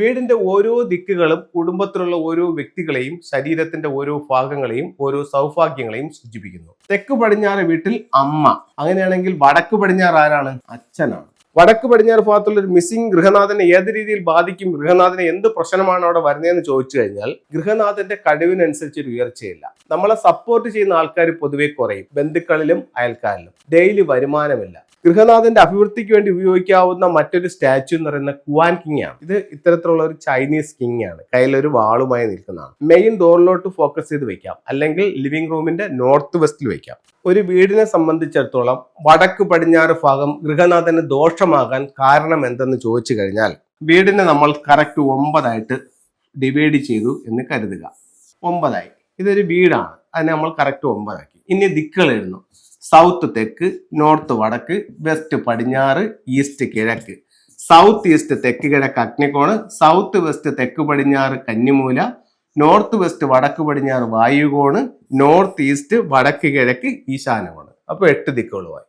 വീടിന്റെ ഓരോ ദിക്കുകളും കുടുംബത്തിലുള്ള ഓരോ വ്യക്തികളെയും ശരീരത്തിന്റെ ഓരോ ഭാഗങ്ങളെയും ഓരോ സൗഭാഗ്യങ്ങളെയും സൂചിപ്പിക്കുന്നു. തെക്ക് പടിഞ്ഞാറ് വീട്ടിൽ അമ്മ. അങ്ങനെയാണെങ്കിൽ വടക്ക് പടിഞ്ഞാറ് ആരാണ്? അച്ഛനാണ്. വടക്ക് പടിഞ്ഞാറ് ഭാഗത്തുള്ള ഒരു മിസ്സിംഗ് ഗൃഹനാഥനെ ഏത് രീതിയിൽ ബാധിക്കും? ഗൃഹനാഥനെ എന്ത് പ്രശ്നമാണ് അവിടെ വരുന്നതെന്ന് ചോദിച്ചു കഴിഞ്ഞാൽ ഗൃഹനാഥന്റെ കഴിവിനനുസരിച്ച് ഒരു ഉയർച്ചയില്ല. നമ്മളെ സപ്പോർട്ട് ചെയ്യുന്ന ആൾക്കാർ പൊതുവെ കുറയും. ബന്ധുക്കളിലും അയൽക്കാരിലും. ഡെയിലി വരുമാനമില്ല. ഗൃഹനാഥന്റെ അഭിവൃദ്ധിക്ക് വേണ്ടി ഉപയോഗിക്കാവുന്ന മറ്റൊരു സ്റ്റാച്ചു എന്ന് പറയുന്ന കുവാൻ കിങ് ആണ് ഇത് ഇത്തരത്തിലുള്ള ഒരു ചൈനീസ് കിങ് ആണ് കയ്യിലൊരു വാളുമായി നിൽക്കുന്നതാണ്. മെയിൻ ഡോറിലോട്ട് ഫോക്കസ് ചെയ്ത് വെക്കാം. അല്ലെങ്കിൽ ലിവിംഗ് റൂമിന്റെ നോർത്ത് വെസ്റ്റിൽ വെക്കാം. ഒരു വീടിനെ സംബന്ധിച്ചിടത്തോളം വടക്ക് പടിഞ്ഞാറ് ഭാഗം ഗൃഹനാഥന് ദോഷമാകാൻ കാരണം എന്തെന്ന് ചോദിച്ചു കഴിഞ്ഞാൽ വീടിനെ നമ്മൾ കറക്റ്റ് ഒമ്പതായിട്ട് ഡിവൈഡ് ചെയ്തു എന്ന് കരുതുക. ഒമ്പതായി. ഇതൊരു വീടാണ്. അതിനെ നമ്മൾ കറക്റ്റ് ഒമ്പതാക്കി. ഇനി ദിക്കുകൾ എഴുതുന്നു. സൗത്ത് തെക്ക് നോർത്ത് വടക്ക് വെസ്റ്റ് പടിഞ്ഞാറ് ഈസ്റ്റ് കിഴക്ക്. സൗത്ത് ഈസ്റ്റ് തെക്ക് കിഴക്ക് അഗ്നികോണ് സൗത്ത് വെസ്റ്റ് തെക്ക് പടിഞ്ഞാറ് കന്നിമൂല നോർത്ത് വെസ്റ്റ് വടക്ക് പടിഞ്ഞാറ് വായുകോണ് നോർത്ത് ഈസ്റ്റ് വടക്ക് കിഴക്ക് ഈശാനകോണ്. അപ്പോൾ എട്ട് ദിക്കുകളുമായി.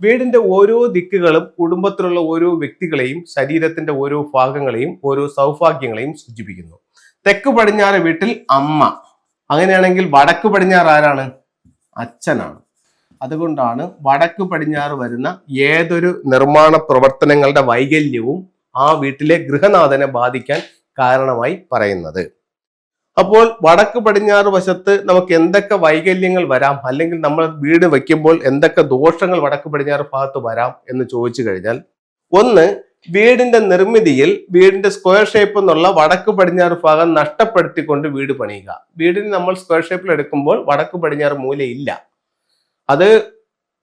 വീടിന്റെ ഓരോ ദിക്കുകളും കുടുംബത്തിലുള്ള ഓരോ വ്യക്തികളെയും ശരീരത്തിന്റെ ഓരോ ഭാഗങ്ങളെയും ഓരോ സൗഭാഗ്യങ്ങളെയും സൂചിപ്പിക്കുന്നു. തെക്ക് പടിഞ്ഞാറ് വീട്ടിൽ അമ്മ. അങ്ങനെയാണെങ്കിൽ വടക്ക് പടിഞ്ഞാറ് ആരാണ്? അച്ഛനാണ്. അതുകൊണ്ടാണ് വടക്ക് പടിഞ്ഞാറ് വരുന്ന ഏതൊരു നിർമ്മാണ പ്രവർത്തനങ്ങളുടെ വൈകല്യവും ആ വീട്ടിലെ ഗൃഹനാഥനെ ബാധിക്കാൻ കാരണമായി പറയുന്നത്. അപ്പോൾ വടക്ക് പടിഞ്ഞാറ് വശത്ത് നമുക്ക് എന്തൊക്കെ വൈകല്യങ്ങൾ വരാം? അല്ലെങ്കിൽ നമ്മൾ വീട് വയ്ക്കുമ്പോൾ എന്തൊക്കെ ദോഷങ്ങൾ വടക്ക് പടിഞ്ഞാറ് ഭാഗത്ത് വരാം എന്ന് ചോദിച്ചു കഴിഞ്ഞാൽ ഒന്ന് വീടിന്റെ നിർമ്മിതിയിൽ വീടിന്റെ സ്ക്വയർ ഷേപ്പ് എന്നുള്ള വടക്ക് പടിഞ്ഞാറ് ഭാഗം നഷ്ടപ്പെടുത്തിക്കൊണ്ട് വീട് പണിയുക. വീടിന് നമ്മൾ സ്ക്വയർ ഷേപ്പിൽ എടുക്കുമ്പോൾ വടക്ക് പടിഞ്ഞാറ് മൂലയില്ല. അത്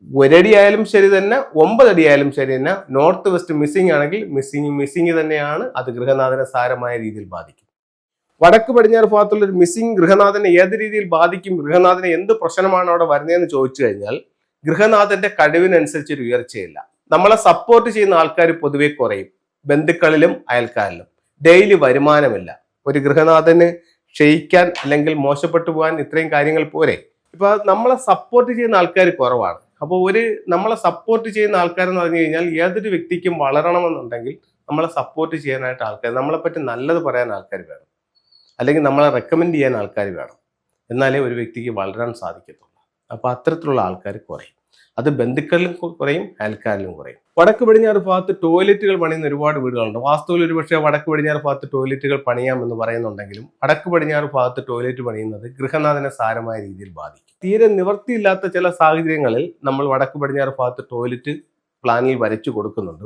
ഒരടി ആയാലും ശരി തന്നെ ഒമ്പതടി ആയാലും ശരി തന്നെ നോർത്ത് വെസ്റ്റ് മിസ്സിംഗ് ആണെങ്കിൽ മിസ്സിംഗ് മിസ്സിംഗ് തന്നെയാണ് അത് ഗൃഹനാഥനെ സാരമായ രീതിയിൽ ബാധിക്കും. വടക്ക് പടിഞ്ഞാറ് ഭാഗത്തുള്ള ഒരു മിസ്സിംഗ് ഗൃഹനാഥനെ ഏത് രീതിയിൽ ബാധിക്കും ഗൃഹനാഥന് എന്ത് പ്രശ്നമാണ് അവിടെ വരുന്നതെന്ന് ചോദിച്ചു കഴിഞ്ഞാൽ ഗൃഹനാഥന്റെ കഴിവിനനുസരിച്ച് ഒരു ഉയർച്ചയില്ല. നമ്മളെ സപ്പോർട്ട് ചെയ്യുന്ന ആൾക്കാർ പൊതുവെ കുറയും. ബന്ധുക്കളിലും അയൽക്കാരിലും. ഡെയിലി വരുമാനമില്ല. ഒരു ഗൃഹനാഥന് ക്ഷയിക്കാൻ അല്ലെങ്കിൽ മോശപ്പെട്ടു പോകാൻ ഇത്രയും കാര്യങ്ങൾ പോരെ? ഇപ്പൊ നമ്മളെ സപ്പോർട്ട് ചെയ്യുന്ന ആൾക്കാർ കുറവാണ്. അപ്പോൾ ഒരു നമ്മളെ സപ്പോർട്ട് ചെയ്യുന്ന ആൾക്കാരെന്ന് പറഞ്ഞു കഴിഞ്ഞാൽ ഏതൊരു വ്യക്തിക്കും വളരണമെന്നുണ്ടെങ്കിൽ നമ്മളെ സപ്പോർട്ട് ചെയ്യാനായിട്ട് ആൾക്കാർ നമ്മളെ പറ്റി നല്ലത് പറയാൻ ആൾക്കാർ വേണം. അല്ലെങ്കിൽ നമ്മളെ റെക്കമെൻഡ് ചെയ്യാൻ ആൾക്കാർ വേണം. എന്നാലേ ഒരു വ്യക്തിക്ക് വളരാൻ സാധിക്കത്തുള്ളൂ. അപ്പോൾ അത്തരത്തിലുള്ള ആൾക്കാർ കുറയും. അത് ബന്ധുക്കളിലും കുറയും അയൽക്കാരിലും കുറയും. വടക്ക് പടിഞ്ഞാറ് ഭാഗത്ത് ടോയ്ലറ്റുകൾ പണിയുന്ന ഒരുപാട് വീടുകളുണ്ട്. വാസ്തുവിൽ ഒരുപക്ഷെ വടക്ക് പടിഞ്ഞാറ് ഭാഗത്ത് ടോയ്ലറ്റുകൾ പണിയാമെന്ന് പറയുന്നുണ്ടെങ്കിലും വടക്ക് പടിഞ്ഞാറ് ഭാഗത്ത് ടോയ്ലറ്റ് പണിയുന്നത് ഗൃഹനാഥനെ സാരമായ രീതിയിൽ ബാധിക്കും. തീരെ നിവർത്തിയില്ലാത്ത ചില സാഹചര്യങ്ങളിൽ നമ്മൾ വടക്ക് പടിഞ്ഞാറ് ഭാഗത്ത് ടോയ്ലറ്റ് പ്ലാനിൽ വരച്ചു കൊടുക്കുന്നുണ്ട്.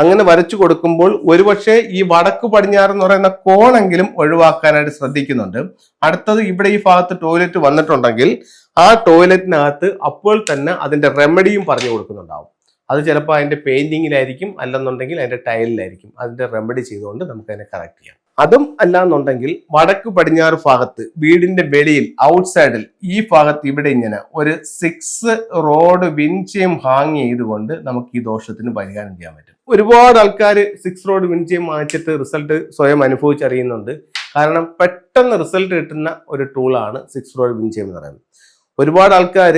അങ്ങനെ വരച്ചു കൊടുക്കുമ്പോൾ ഒരുപക്ഷെ ഈ വടക്ക് പടിഞ്ഞാറ് എന്ന് പറയുന്ന കോണെങ്കിലും ഒഴിവാക്കാനായിട്ട് ശ്രദ്ധിക്കുന്നുണ്ട്. അടുത്തത് ഇവിടെ ഈ ഭാഗത്ത് ടോയ്ലറ്റ് വന്നിട്ടുണ്ടെങ്കിൽ ആ ടോയ്ലറ്റിനകത്ത് അപ്പോൾ തന്നെ അതിന്റെ റെമഡിയും പറഞ്ഞു കൊടുക്കുന്നുണ്ടാവും. അത് ചിലപ്പോൾ അതിന്റെ പെയിന്റിങ്ങിലായിരിക്കും അല്ലെന്നുണ്ടെങ്കിൽ അതിന്റെ ടൈലിലായിരിക്കും അതിന്റെ റെമഡി ചെയ്തുകൊണ്ട് നമുക്ക് അതിനെ കറക്റ്റ് ചെയ്യാം. അതും അല്ലാന്നുണ്ടെങ്കിൽ വടക്ക് പടിഞ്ഞാറ് ഭാഗത്ത് വീടിന്റെ വെളിയിൽ ഔട്ട്സൈഡിൽ ഈ ഭാഗത്ത് ഇവിടെ ഇങ്ങനെ ഒരു സിക്സ് റോഡ് വിൻചയം ഹാങ് ചെയ്തുകൊണ്ട് നമുക്ക് ഈ ദോഷത്തിന് പരിഹാരം ചെയ്യാൻ പറ്റും. ഒരുപാട് ആൾക്കാർ സിക്സ് റോഡ് വിൻചയം വാങ്ങിച്ചിട്ട് റിസൾട്ട് സ്വയം അനുഭവിച്ചറിയുന്നുണ്ട്. കാരണം പെട്ടെന്ന് റിസൾട്ട് കിട്ടുന്ന ഒരു ടൂളാണ് സിക്സ് റോഡ് വിൻചയം എന്ന് പറയുന്നത്. ഒരുപാട് ആൾക്കാർ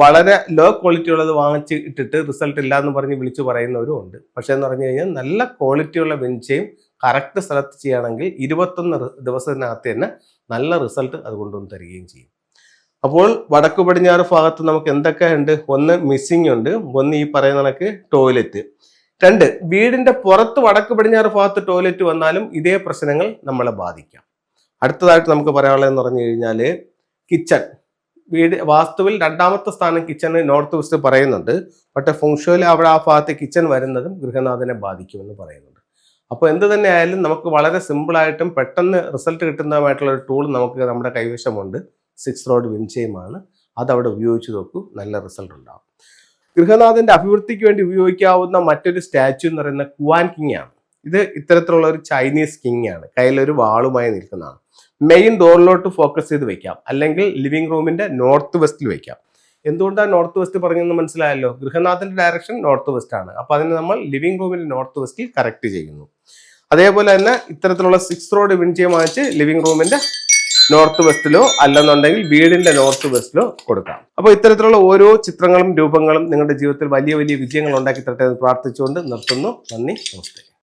വളരെ ലോ ക്വാളിറ്റി ഉള്ളത് വാങ്ങിച്ച് ഇട്ടിട്ട് റിസൾട്ട് ഇല്ല എന്ന് പറഞ്ഞ് വിളിച്ചു പറയുന്നവരും ഉണ്ട്. പക്ഷേ എന്ന് പറഞ്ഞു കഴിഞ്ഞാൽ നല്ല ക്വാളിറ്റിയുള്ള വെഞ്ചയും കറക്റ്റ് സ്ഥലത്ത് ചെയ്യുകയാണെങ്കിൽ ഇരുപത്തൊന്ന് ദിവസത്തിനകത്ത് തന്നെ നല്ല റിസൾട്ട് അത് കൊണ്ടുവന്ന് തരികയും ചെയ്യും. അപ്പോൾ വടക്കു പടിഞ്ഞാറ് ഭാഗത്ത് നമുക്ക് എന്തൊക്കെ ഉണ്ട് ഒന്ന് മിസ്സിംഗ് ഉണ്ട്. ഒന്ന് ഈ പറയുന്ന കണക്ക് ടോയ്ലറ്റ് രണ്ട് വീടിന്റെ പുറത്ത് വടക്ക് പടിഞ്ഞാറ് ഭാഗത്ത് ടോയ്ലറ്റ് വന്നാലും ഇതേ പ്രശ്നങ്ങൾ നമ്മളെ ബാധിക്കാം. അടുത്തതായിട്ട് നമുക്ക് പറയാനുള്ളതെന്ന് പറഞ്ഞു കഴിഞ്ഞാൽ കിച്ചൺ വീട് വാസ്തുവിൽ രണ്ടാമത്തെ സ്ഥാനം കിച്ചണ് നോർത്ത് വെസ്റ്റ് പറയുന്നുണ്ട്. പക്ഷെ ഫുങ്ഷോയിൽ അവിടെ ആ ഭാഗത്ത് കിച്ചൺ വരുന്നതും ഗൃഹനാഥനെ ബാധിക്കുമെന്ന് പറയുന്നുണ്ട്. അപ്പോൾ എന്ത് തന്നെ ആയാലും നമുക്ക് വളരെ സിമ്പിളായിട്ടും പെട്ടെന്ന് റിസൾട്ട് കിട്ടുന്നതുമായിട്ടുള്ള ഒരു ടൂൾ നമുക്ക് നമ്മുടെ കൈവശമുണ്ട്. സിക്സ് റോഡ് വിൻചയമാണ് അതവിടെ ഉപയോഗിച്ച് നോക്കൂ നല്ല റിസൾട്ട് ഉണ്ടാകും ഗൃഹനാഥന്റെ അഭിവൃദ്ധിക്ക് വേണ്ടി ഉപയോഗിക്കാവുന്ന മറ്റൊരു സ്റ്റാച്ചു എന്ന് പറയുന്ന കുവാൻ കിങ് ആണ്. ഇത് ഇത്തരത്തിലുള്ള ഒരു ചൈനീസ് കിങ് ആണ്. കയ്യിലൊരു വാളുമായി നിൽക്കുന്നതാണ്. മെയിൻ ഡോറിലോട്ട് ഫോക്കസ് ചെയ്ത് വെക്കാം. അല്ലെങ്കിൽ ലിവിംഗ് റൂമിന്റെ നോർത്ത് വെസ്റ്റിൽ വെക്കാം. എന്തുകൊണ്ടാണ് നോർത്ത് വെസ്റ്റ് പറഞ്ഞെന്ന് മനസ്സിലായല്ലോ? ഗൃഹനാഥന്റെ ഡയറക്ഷൻ നോർത്ത് വെസ്റ്റ് ആണ്. അപ്പൊ അതിന് നമ്മൾ ലിവിംഗ് റൂമിന്റെ നോർത്ത് വെസ്റ്റിൽ കറക്റ്റ് ചെയ്യുന്നു. അതേപോലെ തന്നെ ഇത്തരത്തിലുള്ള സിക്സ് റോഡ് വിൻചയം വാങ്ങിച്ച് ലിവിംഗ് റൂമിന്റെ നോർത്ത് വെസ്റ്റിലോ അല്ലെന്നുണ്ടെങ്കിൽ വീടിന്റെ നോർത്ത് വെസ്റ്റിലോ കൊടുക്കാം. അപ്പോൾ ഇത്തരത്തിലുള്ള ഓരോ ചിത്രങ്ങളും രൂപങ്ങളും നിങ്ങളുടെ ജീവിതത്തിൽ വലിയ വലിയ വിജയങ്ങൾ ഉണ്ടാക്കി തരട്ടെ എന്ന് പ്രാർത്ഥിച്ചുകൊണ്ട് നിർത്തുന്നു. നന്ദി നമസ്തേ